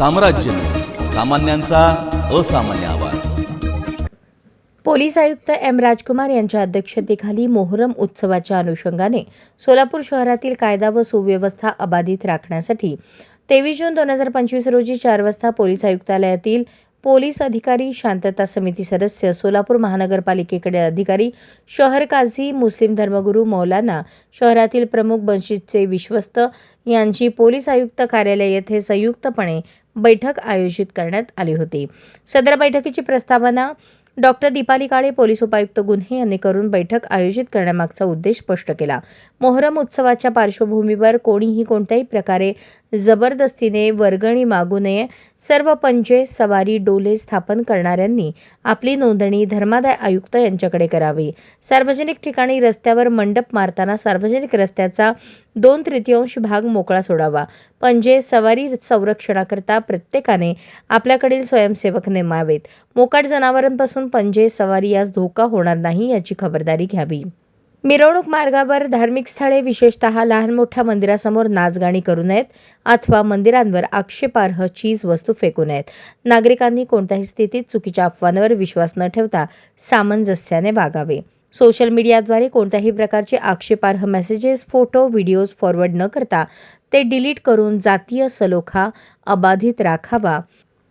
साम्राज्य. सामान्यांचा असामान्य आवाज. पोलीस आयुक्त एम राजकुमार यांच्या अध्यक्षतेखाली मोहरम उत्सवाच्या अनुषंगाने सोलापूर शहरातील कायदा व सुव्यवस्था अबाधित राखण्यासाठी तेवीस जून दोन हजार पंचवीस रोजी चार वाजता पोलीस आयुक्तालयातील पोलीस अधिकारी शांतता समिती सदस्य सोलापूर महानगरपालिकेकडे अधिकारी शहर काझी मुस्लिम धर्मगुरू मौलाना शहरातील प्रमुख बंशीचे विश्वस्त यांची पोलीस आयुक्त कार्यालय येथे संयुक्तपणे बैठक आयोजित करण्यात आली होती. सदर बैठकीची प्रस्तावना डॉक्टर दीपाली काळे पोलीस उपायुक्त गुन्हे यांनी करून बैठक आयोजित करण्यामागचा उद्देश स्पष्ट केला. मोहरम उत्सवाच्या पार्श्वभूमीवर कोणीही कोणत्याही प्रकारे जबरदस्तीने वर्गणी मागू नये. सर्व पंजे सवारी डोले स्थापन करणाऱ्यांनी आपली नोंदणी धर्मादाय आयुक्त यांच्याकडे करावी. सार्वजनिक ठिकाणी रस्त्यावर मंडप मारताना सार्वजनिक रस्त्याचा दोन तृतीयांश भाग मोकळा सोडावा. पंजे सवारी संरक्षणाकरता प्रत्येकाने आपल्याकडील स्वयंसेवक नेमावेत. मोकाट जनावरांपासून पंजे सवारी यास धोका होणार नाही याची खबरदारी घ्यावी. मिरवणूक मार्गावर धार्मिक स्थळे विशेषतः लहान मोठ्या मंदिरासमोर नाचगाणी करू नयेत अथवा मंदिरांवर आक्षेपार्ह चीज वस्तू फेकू नयेत. नागरिकांनी कोणत्याही स्थितीत चुकीच्या अफवांवर विश्वास न ठेवता सामंजस्याने वागावे. सोशल मीडियाद्वारे कोणत्याही प्रकारचे आक्षेपार्ह मेसेजेस फोटो व्हिडिओज फॉरवर्ड न करता ते डिलीट करून जातीय सलोखा अबाधित राखावा.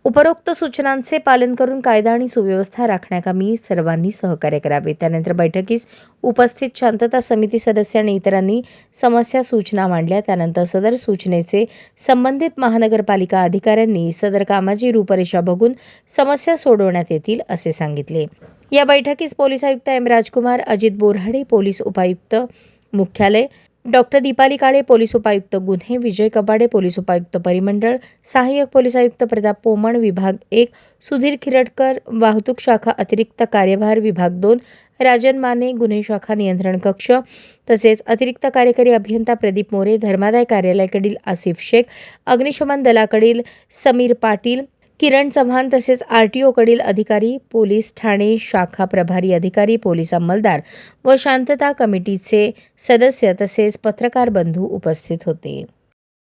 उपरोक्त सूचनांचे पालन करून कायदा आणि सुव्यवस्था राखण्याकामी सर्वांनी सहकार्य करावे. त्यानंतर बैठकीस उपस्थित शांतता समिती सदस्य आणि इतरांनी समस्या सूचना मांडल्या. त्यानंतर सदर सूचनेचे संबंधित महानगरपालिका अधिकाऱ्यांनी सदर कामाची रूपरेषा बघून समस्या सोडवण्यात येतील असे सांगितले. या बैठकीस पोलीस आयुक्त एम राजकुमार अजित बोरहाडे पोलीस उपायुक्त मुख्यालय डॉक्टर दीपाली काळे पोलीस उपायुक्त गुन्हे विजय कबाडे पोलीस उपायुक्त परिमंडळ सहाय्यक पोलीस आयुक्त प्रताप पोमण विभाग एक सुधीर खिरडकर वाहतूक शाखा अतिरिक्त कार्यभार विभाग दोन राजन माने गुन्हे शाखा नियंत्रण कक्ष तसेच अतिरिक्त कार्यकारी अभियंता प्रदीप मोरे धर्मादाय कार्यालयाकडील आसिफ शेख अग्निशमन दलाकडील समीर पाटील किरण चव्हाण तसेच आर टी ओकडील अधिकारी पोलीस ठाणे शाखा प्रभारी अधिकारी पोलीस अंमलदार व शांतता कमिटीचे सदस्य तसेच पत्रकार बंधू उपस्थित होते.